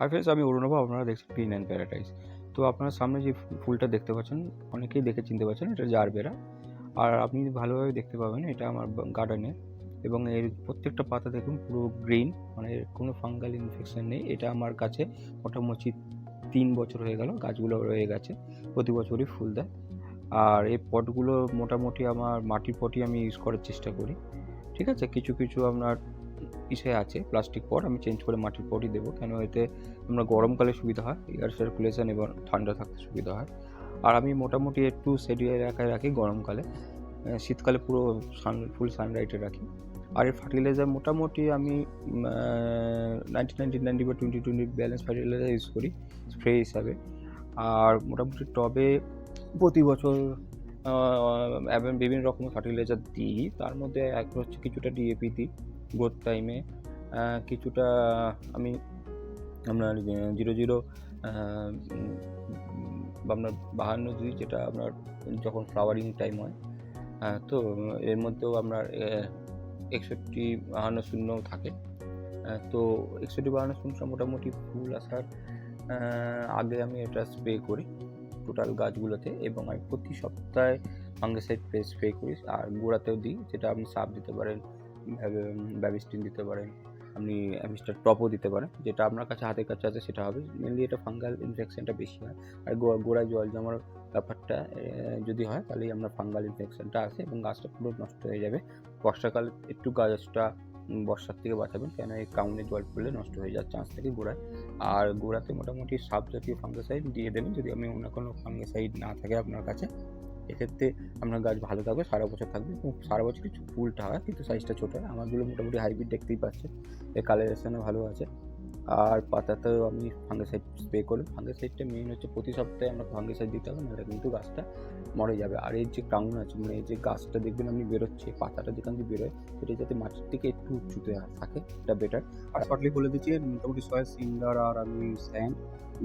Hi friends আমি অরুণব আপনারা দেখছেন গ্রিন অ্যান্ড প্যারাডাইস তো আপনার সামনে যে ফুলটা দেখতে পাচ্ছেন, অনেকেই দেখে চিনতে পারছেন, এটা জারবেরা। আর আপনি ভালোভাবে দেখতে পাবেন, এটা আমার গার্ডেনে এবং এর প্রত্যেকটা পাতা দেখুন, পুরো গ্রিন মানে কোনো ফাঙ্গাল ইনফেকশন নেই। এটা আমার কাছে মোটামুটি তিন বছর হয়ে গেল, গাছগুলো রয়ে গেছে। প্রতি বছরই ফুল দেয়। আর এই পটগুলো মোটামুটি আমার মাটির পটই আমি ইউজ করার চেষ্টা করি। ঠিক আছে? কিছু কিছু আপনার ইসে আছে প্লাস্টিক পট আমি চেঞ্জ করে মাটির পটই দেবো। কেন এতে আমরা গরমকালে সুবিধা হয় এয়ার সার্কুলেশন এবং ঠান্ডা থাকতে সুবিধা হয়। আর আমি মোটামুটি একটু সেডিও এলাকায় রাখি গরমকালে। শীতকালে পুরো সান ফুল সানলাইটে রাখি। আর এর ফার্টিলাইজার মোটামুটি আমি নাইনটি নাইনটি নাইনটি বা twenty twenty balance fertilizer use করি স্প্রে হিসাবে। আর মোটামুটি টবে প্রতি বছর এবং বিভিন্ন রকমের ফার্টিলাইজার দিই। তার মধ্যে এক হচ্ছে কিছুটা ডিএপি দিই গ্রোথ টাইমে কিছুটা, আমি আপনার জিরো জিরো আপনার বাহান্ন দুই, যেটা আপনার যখন ফ্লাওয়ারিং টাইম হয়। তো এর মধ্যেও আপনার একষট্টি বাহান্ন শূন্য থাকে। তো একষট্টি বাহান্ন শূন্য মোটামুটি ফুল আসার আগে আমি এটা স্প্রে করি। টোটাল গাছগুলোতে এবং আমি প্রতি সপ্তাহে ফাঙ্গিসাইড স্প্রে করি। আর গোড়াতেও দিই, যেটা আপনি সাপ দিতে পারেন ব্যাবিস্টিন দিতে পারেন, আপনি মিস্টার টপও দিতে পারেন, যেটা আপনার কাছে হাতের কাছে আছে সেটা হবে। মেনলি এটা ফাঙ্গাল ইনফেকশনটা বেশি হয়। আর গোড়ায় জল জমার ব্যাপারটা যদি হয় তাহলেই আমরা ফাঙ্গাল ইনফেকশনটা আসে এবং গাছটা পুরো নষ্ট হয়ে যাবে। বর্ষাকালে একটু গাছটা বর্ষার থেকে বাঁচাবেন। কেন এই কাউনে জল পড়লে নষ্ট হয়ে যাওয়ার চান্স থাকে গোড়ায়। আর গোড়াতে মোটামুটি সাপ জাতীয় ফাঙ্গাসাইড দিয়ে দেবেন। যদি আমি অন্য কোনো ফাঙ্গাসাইড না থাকে আপনার কাছে, এক্ষেত্রে আপনার গাছ ভালো থাকবে, সারা বছর থাকবে। এবং সারা বছর কিছু ফুলটা হয়, কিন্তু সাইজটা ছোটো হয়। আমারগুলো মোটামুটি হাইব্রিড দেখতেই পাচ্ছে এর কালারেশনও ভালো আছে। আর পাতাতেও আমি ফাঙ্গিসাইড স্প্রে করি। ফাঙ্গিসাইডটা মেন হচ্ছে প্রতি সপ্তাহে আমরা ফাঙ্গিসাইড দিতে হবে, নাহলে কিন্তু গাছটা মরে যাবে। আর এর যে ক্রাউন আছে মানে এই যে গাছটা দেখবেন আপনি বেরোচ্ছে পাতাটা যেখান থেকে বেরোয়, সেটা যাতে মাটির থেকে একটু উঁচুতে থাকে এটা বেটার আর শর্টলি বলে দিচ্ছি, মোটামুটি সয়েল সিন্ডার আর আমি স্যান্ড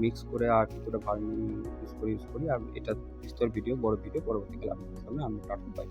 মিক্স করে আর কিছুটা ভার্মি ইউজ করে ইউজ করি। আর এটা বিস্তর ভিডিও বড় ভিডিও পরবর্তীকালে আপনাদের সামনে আমি পাঠাবো। পাই